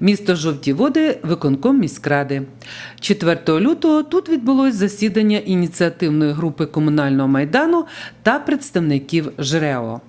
Місто Жовті Води, виконком міськради. 4 лютого тут відбулось засідання ініціативної групи комунального майдану та представників ЖРЕО.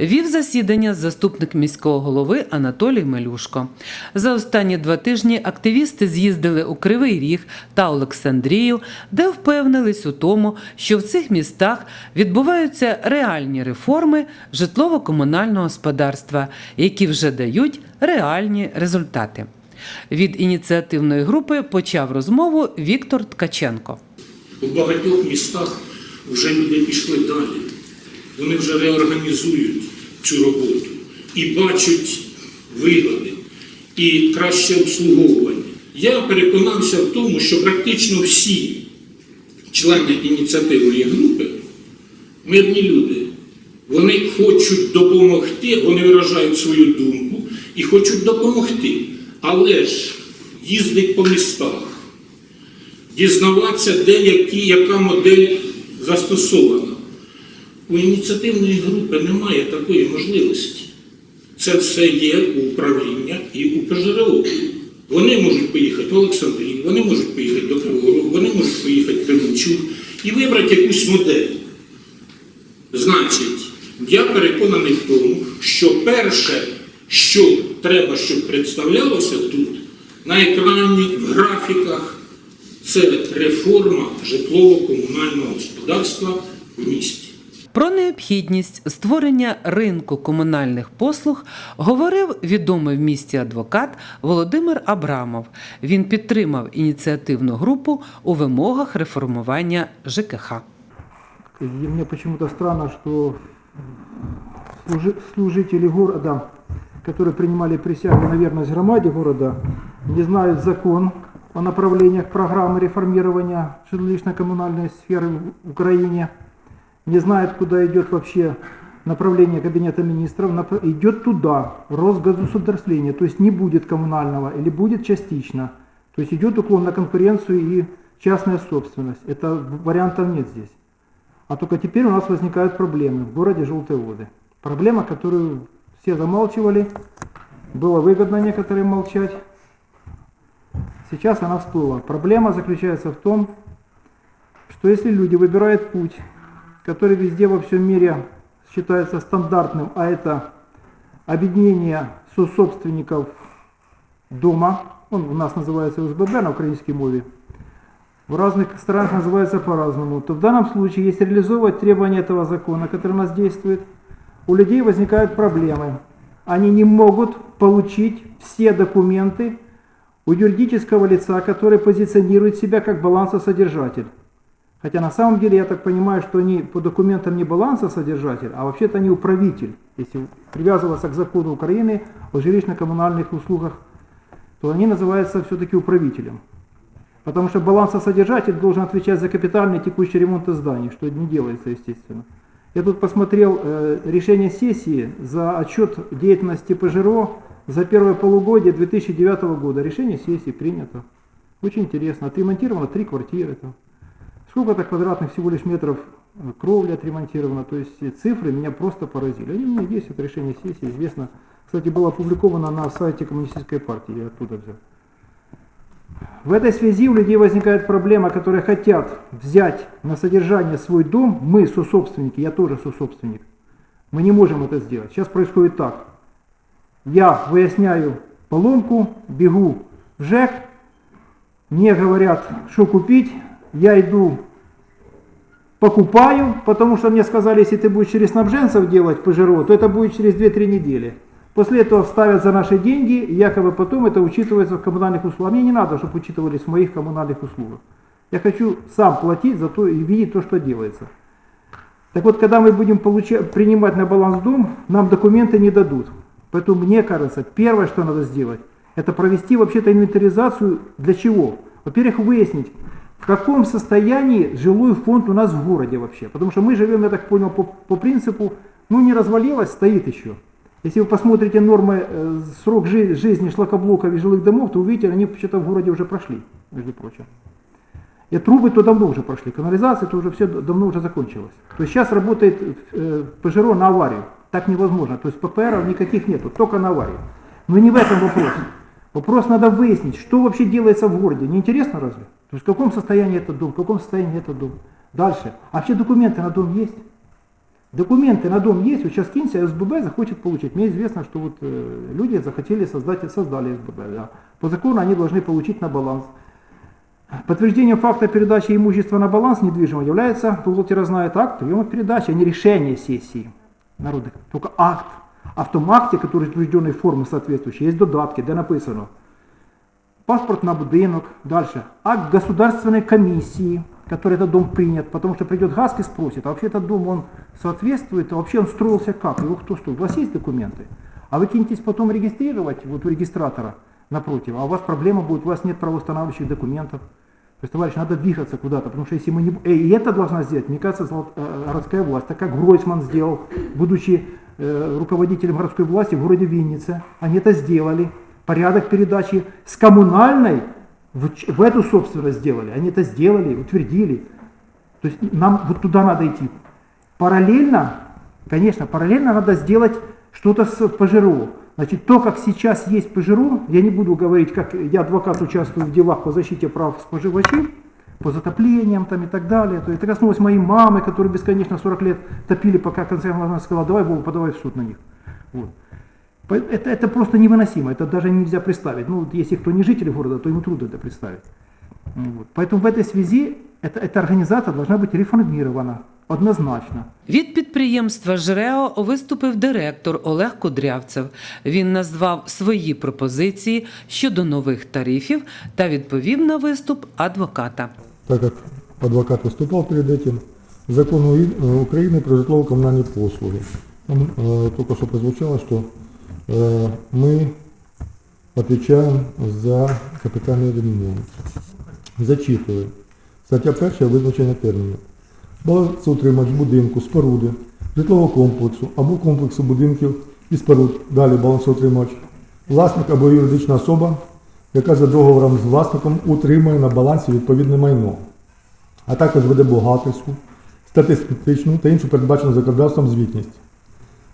Вів засідання заступник міського голови Анатолій Мелюшко. За останні два тижні активісти з'їздили у Кривий Ріг та Олександрію, де впевнились у тому, що в цих містах відбуваються реальні реформи житлово-комунального господарства, які вже дають реальні результати. Від ініціативної групи почав розмову Віктор Ткаченко. У багатьох містах вже люди пішли далі. Вони вже реорганізують цю роботу і бачать вигоди і краще обслуговування. Я переконався в тому, що практично всі члени ініціативної групи мирні люди. Вони хочуть допомогти, вони виражають свою думку і хочуть допомогти. Але ж їздить по містах, дізнаватися, де які, яка модель застосована. У ініціативної групи немає такої можливості. Це все є у управління і у ПЖРО. Вони можуть поїхати в Олександрію, вони можуть поїхати до Кривого вони можуть поїхати в Кременчук і вибрати якусь модель. Значить, я переконаний в тому, що перше, що треба, щоб представлялося тут, на екрані, в графіках, це реформа житлово-комунального господарства в місті. Про необхідність створення ринку комунальних послуг говорив відомий в місті адвокат Володимир Абрамов. Він підтримав ініціативну групу у вимогах реформування ЖКХ. И мне почему-то странно, что служи- служители города, которые принимали присягу на верность громаде города, не знают закон о направлениях программы реформирования жилищно-коммунальной сферы в Украине, Не знают, куда идет вообще направление Кабинета министров, идет туда, Росгосударствление, то есть не будет коммунального или будет частично, то есть идет уклон на конкуренцию и частная собственность. Это вариантов нет здесь. А только теперь у нас возникают проблемы в городе Желтые воды. Проблема, которую все замалчивали, было выгодно некоторым молчать. Сейчас она всплыла. Проблема заключается в том, что если люди выбирают путь, который везде во всем мире считается стандартным, а это объединение сособственников дома, он у нас называется УСББ на украинской мове, в разных странах называется по-разному, то в данном случае, если реализовывать требования этого закона, который у нас действует, у людей возникают проблемы. Они не могут получить все документы у юридического лица, который позиционирует себя как балансосодержатель. Хотя на самом деле я так понимаю, что они по документам не балансосодержатель, а вообще-то они управитель. Если привязываться к закону Украины о жилищно-коммунальных услугах, то они называются все-таки управителем. Потому что балансосодержатель должен отвечать за капитальный текущий ремонт зданий, что не делается, естественно. Я тут посмотрел э, решение сессии за отчет деятельности ПЖРО за первое полугодие 2009 года. Решение сессии принято. Очень интересно. Отремонтировано три квартиры. Там. Сколько-то квадратных всего лишь метров э, кровли отремонтировано. То есть э, цифры меня просто поразили. Они у меня есть, это решение сессии, известно. Кстати, было опубликовано на сайте Коммунистической партии, я оттуда взял. В этой связи у людей возникает проблема, которые хотят взять на содержание свой дом, мы сособственники, я тоже сособственник. Мы не можем это сделать. Сейчас происходит так. Я выясняю поломку, бегу в ЖЭК, мне говорят, что купить, я иду, покупаю, потому что мне сказали, если ты будешь через снабженцев делать ПЖРО, то это будет через 2-3 недели. После этого ставят за наши деньги, и якобы потом это учитывается в коммунальных услугах. А мне не надо, чтобы учитывались в моих коммунальных услугах. Я хочу сам платить за то и видеть то, что делается. Так вот, когда мы будем получать, принимать на баланс дом, нам документы не дадут. Поэтому мне кажется, первое, что надо сделать, это провести вообще-то инвентаризацию для чего? Во-первых, выяснить, в каком состоянии жилой фонд у нас в городе вообще. Потому что мы живем, я так понял, по, по принципу, ну не развалилось, стоит еще. Если вы посмотрите нормы, э, срок жи- жизни шлакоблоков и жилых домов, то увидите, они что-то в городе уже прошли, между прочим. И трубы то давно уже прошли, канализация то уже все давно уже закончилось. То есть сейчас работает э, ПЖРО на аварию. Так невозможно. То есть ППР никаких нету, только на аварию. Но не в этом вопрос. Вопрос надо выяснить, что вообще делается в городе. Не интересно разве? То есть в каком состоянии этот дом, в каком состоянии этот дом. Дальше. А вообще документы на дом есть? Документы на дом есть, вот сейчас кинься, СББ захочет получить. Мне известно, что вот э, люди захотели создать создали СББ. Да. По закону они должны получить на баланс. Подтверждением факта передачи имущества на баланс недвижимого является, бухгалтера знает акт приема передачи, а не решение сессии народных. Только акт. А в том акте, который утвержденной формы соответствующей, есть додатки, где написано паспорт на будинок, дальше, акт государственной комиссии, который этот дом принят, потому что придет ГАСК и спросит, а вообще этот дом, он соответствует, а вообще он строился как, его кто строил, у вас есть документы? А вы кинетесь потом регистрировать, вот у регистратора напротив, а у вас проблема будет, у вас нет правоустанавливающих документов. То есть, товарищ, надо двигаться куда-то, потому что если мы не... э, И это должна сделать, мне кажется, э, городская власть, так как Гройсман сделал, будучи э, руководителем городской власти в городе Виннице. Они это сделали. Порядок передачи с коммунальной в, в эту собственность сделали. Они это сделали, утвердили. То есть нам вот туда надо идти. Параллельно, конечно, параллельно надо сделать что-то с ПЖРО. Значит, то, как сейчас есть ПЖРО, я не буду говорить, как я адвокат участвую в делах по защите прав споживачей, по затоплениям там и так далее. То это коснулось моей мамы, которую бесконечно 40 лет топили, пока она сказала, давай, Вова, подавай в суд на них. Вот. По- Это, это просто невыносимо, это даже нельзя представить. Ну, вот если кто не житель города, то ему трудно это представить. Вот. Поэтому в этой связи эта, эта организация должна быть реформирована однозначно. Від підприємства ЖРЕО виступив директор Олег Кудрявцев. Він назвав свої пропозиції щодо нових тарифів та відповів на виступ адвоката. так как адвокат выступал перед этим, закон Уи- э, Украины про житлово-коммунальные послуги. Там э, только что прозвучало, что э, мы отвечаем за капитальный ремонт. Зачитую. Стаття перша визначення термінів. Балансоутримач будинку, споруди, житлового комплексу або комплексу будинків і споруд. Далі балансоутримач. Власник або юридична особа, яка за договором з власником утримує на балансі відповідне майно, а також веде бухгалтерську, статистичну та іншу передбачену законодавством звітність.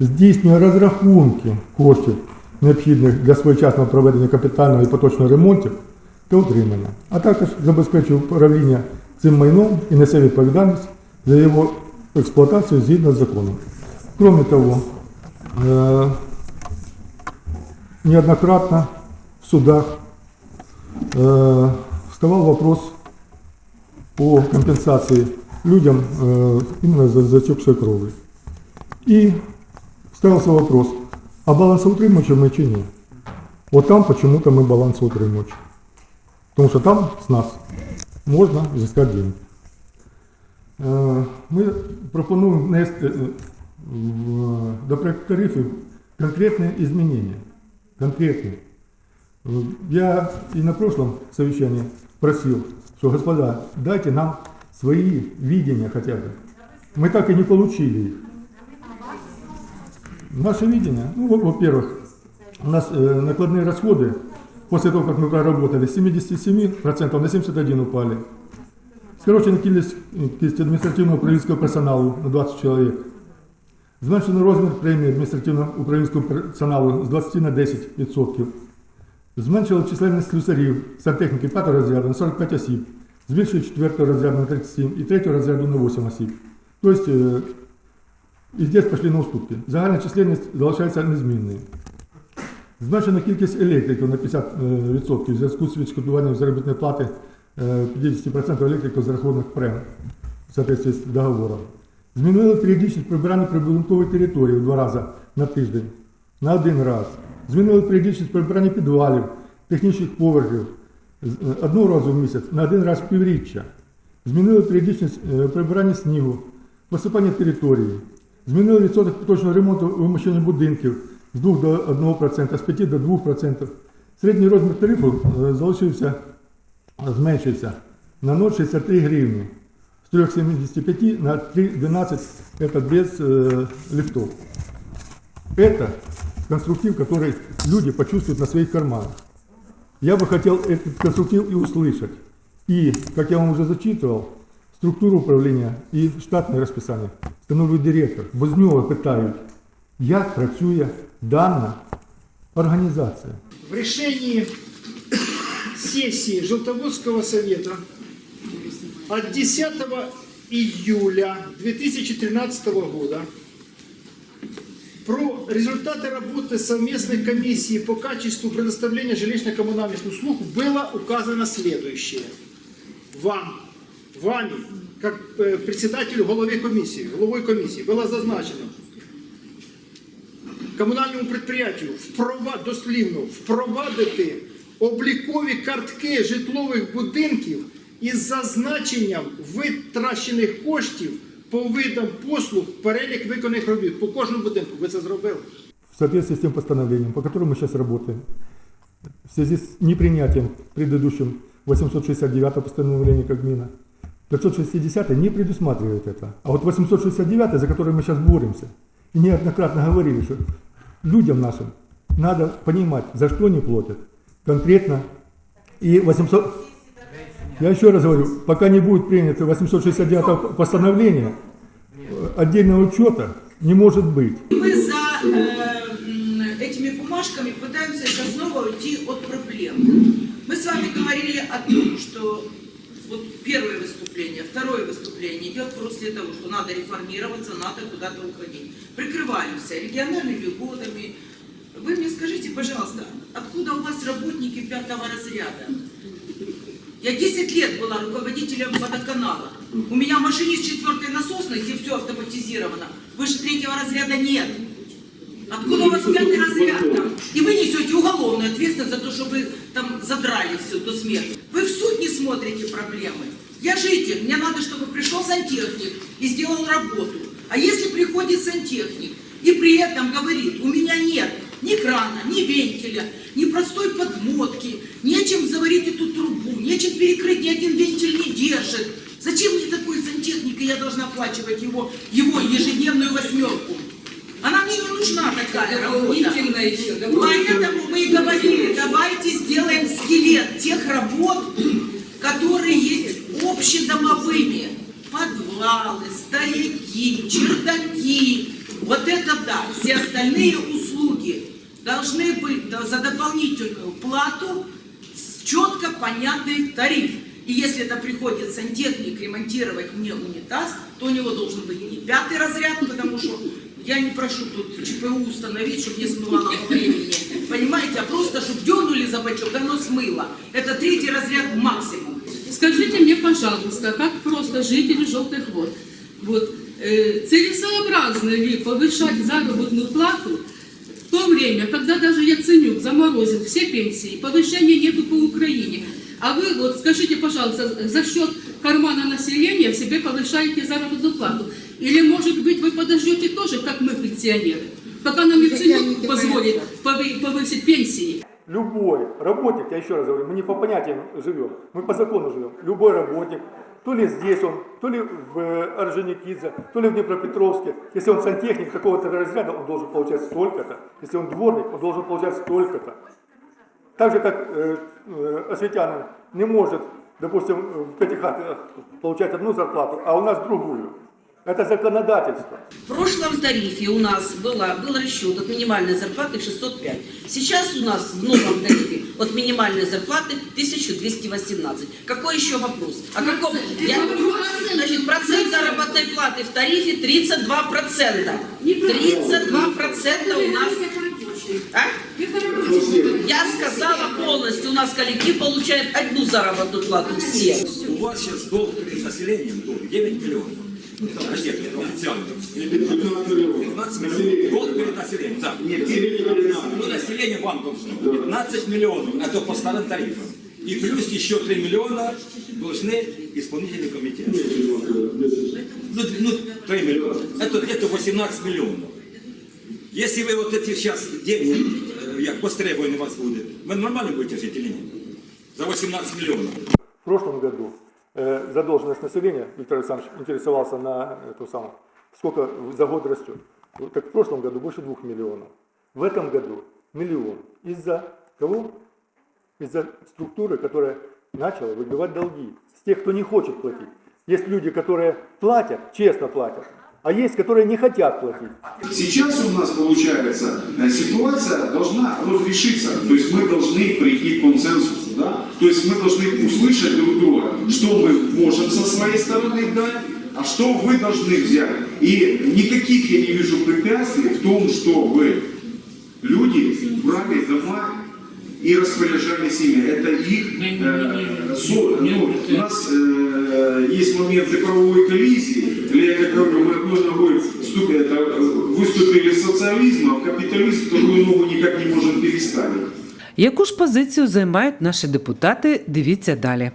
Здійснює розрахунки коштів, необхідних для своєчасного проведення капітального і поточного ремонтів та утримання, а також забезпечує управління цим майном і несе відповідальність за його експлуатацію згідно з законом. Кроме того, е, неоднократно в судах э, вставал вопрос о компенсации людям э, именно за затекшей крови. И ставился вопрос, а балансоутримувачем мы чи ні? Вот там почему-то мы балансоутримувач. Потому что там с нас можно взыскать деньги. Е, Ми пропонуємо внести е, в- до проекту тарифів конкретні змінення. Конкретні. Э, Я и на прошлом совещании просил, что, господа, дайте нам свои видения хотя бы. Мы так и не получили их. Наше видение, ну, во- во-первых, у нас э, накладные расходы после того, как мы проработали, с 77% на 71 упали. Скорочена кількість, кількість адміністративного управлінського персоналу на 20 чоловік. Зменшено розмір премії адміністративного управлінського персоналу з 20 на 10%. Зменшили численність слюсарів сантехніки 5 розряду на 45 осіб, збільшили 4 розряду на 37 і 3 розряду на 8 осіб. Тобто, е, і здесь пішли на уступки. Загальна численність залишається незмінною. Зменшена кількість електриків на 50% в зв'язку з відшкодуванням заробітної плати е, 50% електриків за рахунок прем в соответствии з договором. Змінили періодичність прибирання прибудинкової території в два рази на тиждень, на один раз. Змінили періодичність прибирання підвалів, технічних поверхів е, одного разу в місяць на один раз в півріччя. Змінили періодичність е, прибирання снігу, посипання території. Змінили відсоток поточного ремонту вимощення будинків з 2 до 1%, з 5 до 2%. Середній розмір тарифу е, залишився, зменшився на 0,63 гривні. С 3,75 на 3,12 это без э, лифтов. Это конструктив, который люди почувствуют на своих карманах. Я бы хотел этот конструктив и услышать. И, как я вам уже зачитывал, структуру управління і штатне розписання встановлює директор. Бо з нього питають, як працює дана організація. В решении сессии Желтоводского совета от 10 июля 2013 года про результаты работы совместной комиссии по качеству предоставления жилищно-коммунальных услуг было указано следующее. Вам, вами, как э, председателю голови комиссии, головой комиссии, было зазначено комунальному підприємству впрова- дослівно впровадити облікові картки житлових будинків із зазначенням витрачених коштів по видам послуг, перелік виконаних робіт по кожному будинку. Ви це зробили? В соответствии с тем постановлением, по которому мы сейчас работаем, в связи с непринятием предыдущим 869 постановления Кабмина, 560 не предусматривает это. А вот 869, за который мы сейчас боремся, и неоднократно говорили, что людям нашим надо понимать, за что они платят. Конкретно. И 800... Я еще раз говорю, пока не будет принято 869 постановление, отдельного учета не может быть. Мы за э, этими бумажками пытаемся сейчас снова уйти от проблем. Мы с вами говорили о том, что вот первое выступление, второе выступление идет в русле того, что надо реформироваться, надо куда-то уходить. Прикрываемся региональными льготами. Вы мне скажите, пожалуйста, откуда у вас работники пятого разряда? Я 10 лет была руководителем водоканала. У меня машинист четвертой насосной, где все автоматизировано. Выше третьего разряда нет. Откуда у вас пятый разряд там? И вы несете уголовную ответственность за то, что вы там задрали все до смерти. Вы смотрите проблемы. Я житель, мне надо, чтобы пришел сантехник и сделал работу. А если приходит сантехник и при этом говорит, у меня нет ни крана, ни вентиля, ни простой подмотки, нечем заварить эту трубу, нечем перекрыть, ни один вентиль не держит. Зачем мне такой сантехник, и я должна оплачивать его, его ежедневную восьмерку? Она мне не нужна такая работа. Поэтому мы и говорили, давайте сделаем скелет тех работ, которые есть общедомовыми. Подвалы, стояки, чердаки. Вот это да. Все остальные услуги должны быть за дополнительную плату с четко понятный тариф. И если это приходит сантехник ремонтировать мне унитаз, то у него должен быть не пятый разряд, потому что я не прошу тут ЧПУ установить, чтобы не смывало по времени. Понимаете, а просто, чтобы дернули за бачок, оно смыло. Это третий разряд максимум. Скажите мне, пожалуйста, как просто жители Желтых вод, вот, э, целесообразно ли повышать заработную плату в то время, когда даже Яценюк заморозил все пенсии, повышения нету по Украине, а вы вот скажите, пожалуйста, за счет кармана населения себе повышаете заработную плату? Или, может быть, вы подождете тоже, как мы, пенсионеры, пока нам Яценюк позволит повы- повысить пенсии? Любой работник, я еще раз говорю, мы не по понятиям живем, мы по закону живем. Любой работник, то ли здесь он, то ли в Орджоникидзе, то ли в Днепропетровске, если он сантехник какого-то разряда, он должен получать столько-то. Если он дворник, он должен получать столько-то. Так же, как э, э, осветянин не может, допустим, в пятихатке получать одну зарплату, а у нас другую. Это законодательство. В прошлом тарифе у нас было, был расчет от минимальной зарплаты 605. Сейчас у нас в новом тарифе от минимальной зарплаты 1218. Какой еще вопрос? О каком? Я- значит, процент заработной платы в тарифе 32 процента. 32 процента у нас. А? Я сказала полностью, у нас коллектив получает одну заработную плату все. У вас сейчас долг перед населением долг 9 миллионов. Официально. 15 миллионов. Долг перед населением. Да. Ну, население вам должно. 15 миллионов. Это по старым тарифам. И плюс еще 3 миллиона должны исполнительный комитет. Ну, ну 3 миллиона. Это где-то 18 миллионов. Если вы вот эти сейчас деньги, э, як постребовані у вас буде, ви нормально будете жить или нет? За 18 миллионов. В прошлом году э, задолженность населения, Виктор Александрович интересовался на эту самую, сколько за год растет. Так в прошлом году больше двух миллионов. В этом году миллион. Из-за кого? Из-за структуры, которая начала выбивать долги. С тех, кто не хочет платить. Есть люди, которые платят, честно платят, а есть, которые не хотят платить. Сейчас у нас получается э, ситуация должна разрешиться, то есть мы должны прийти к консенсусу, да? То есть мы должны услышать друг друга, что мы можем со своей стороны дать, а что вы должны взять. И никаких я не вижу препятствий в том, чтобы люди брали дома и распоряжались ими. Это их... э, со- ну, у нас э, есть моменты правовой коллизии, или я как говорю, мы одной ногой ступ- это, выступили с социализма, а капитализм вторую ногу никак не можем переставить. Яку ж позицію займають наші депутати? Дивіться далі.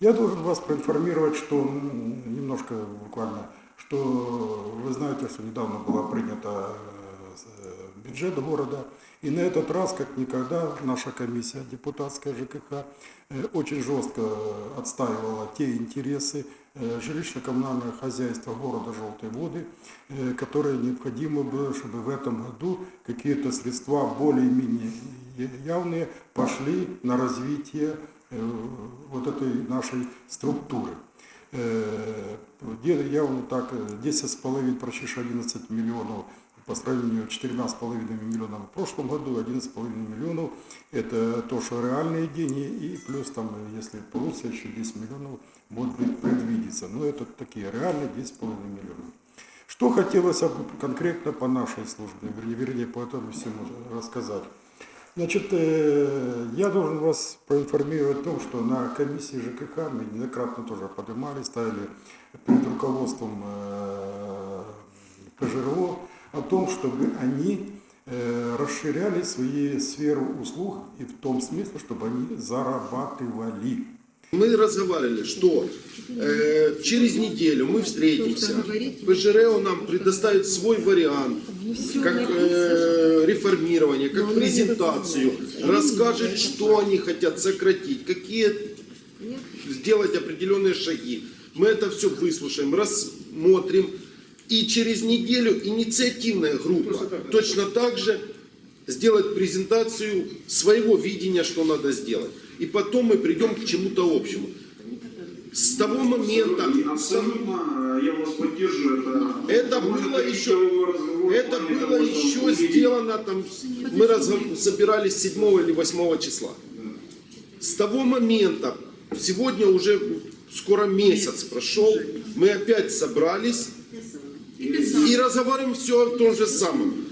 Я должен вас проинформировать, что м, немножко буквально, что вы знаете, что недавно была принята э, с- э, бюджет города, и на этот раз, как никогда, наша комиссия депутатская ЖКХ э, очень жестко отстаивала те интересы э, жилищно-коммунального хозяйства города Желтые Воды, э, которые необходимо было, чтобы в этом году какие-то средства более-менее явные пошли на развитие э, вот этой нашей структуры. Э, где Явно так, э, 10,5, почти 11 миллионов по сравнению с 4,5 миллионами в прошлом году, 11,5 миллионов это то, что реальные деньги, и плюс там, если получится, еще 10 миллионов может быть предвидится. Но это такие реальные 10,5 миллионов. Что хотелось конкретно по нашей службе, вернее, вернее по этому всему рассказать. Значит, э, я должен вас проинформировать о том, что на комиссии ЖКХ мы неоднократно тоже поднимали, ставили перед руководством э, ПЖРО о том, чтобы они э, расширяли свои сферу услуг и в том смысле, чтобы они зарабатывали. Мы разговаривали, что э, через неделю мы встретимся. ПЖРО нам предоставит свой вариант, как э, реформирование, как презентацию, расскажет, что они хотят сократить, какие сделать определенные шаги. Мы это все выслушаем, рассмотрим. И через неделю инициативная группа точно так же сделать презентацию своего видения, что надо сделать. И потом мы придем к чему-то общему. С того момента... Абсолютно э, я вас поддерживаю. Это, Это было еще, это было еще сделано, там, мы собирались 7 или 8 числа. С того момента, сегодня уже скоро месяц прошел, мы опять собрались и разговариваем все о том же самом.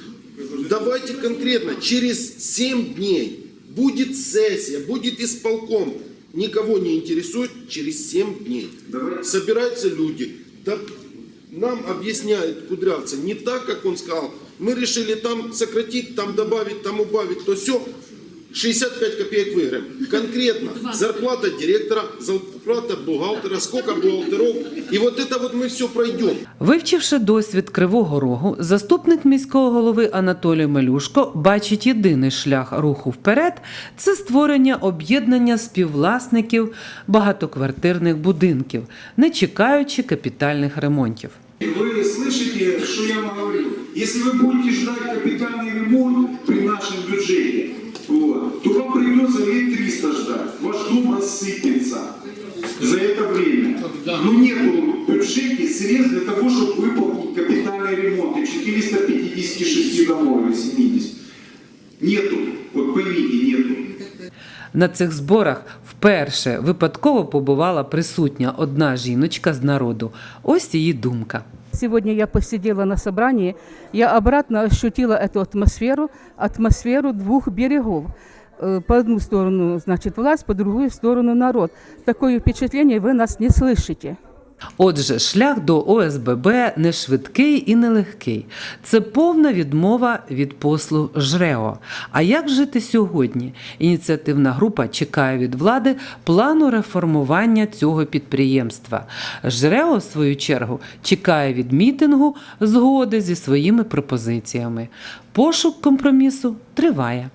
Давайте конкретно, через 7 дней будет сессия, будет исполком. Никого не интересует через 7 дней. Давай. Собираются люди. Да нам объясняет Кудрявцев не так, как он сказал. Мы решили там сократить, там добавить, там убавить, то все. 65 копеек выиграем. Конкретно зарплата директора, зарплата бухгалтера, сколько бухгалтеров. И вот это вот мы все пройдем. Вивчивши досвід Кривого Рогу, заступник міського голови Анатолій Мелюшко бачить єдиний шлях руху вперед це створення об'єднання співвласників багатоквартирних будинків, не чекаючи капітальних ремонтів. Вы слышите, что я вам говорю? Если вы будете ждать капитальный ремонт при нашем бюджете, вот, то вам придется лет 300 ждать. Ваш дом рассыпется за это время. Но нету в бюджете средств для того, чтобы выполнить капитальный ремонт. И 456 домов или 70. Нету. Вот поймите, нету. На цих зборах вперше випадково побувала присутня одна жіночка з народу. Ось її думка. Сегодня я посидела на собрании, я обратно ощутила эту атмосферу, атмосферу двух берегов. Э, По одну сторону, значит, власть, по другую сторону народ. Такое впечатление, вы нас не слышите. Отже, шлях до ОСББ не швидкий і не легкий. Це повна відмова від послуг ЖРЕО. А як жити сьогодні? Ініціативна група чекає від влади плану реформування цього підприємства. ЖРЕО, в свою чергу, чекає від мітингу згоди зі своїми пропозиціями. Пошук компромісу триває.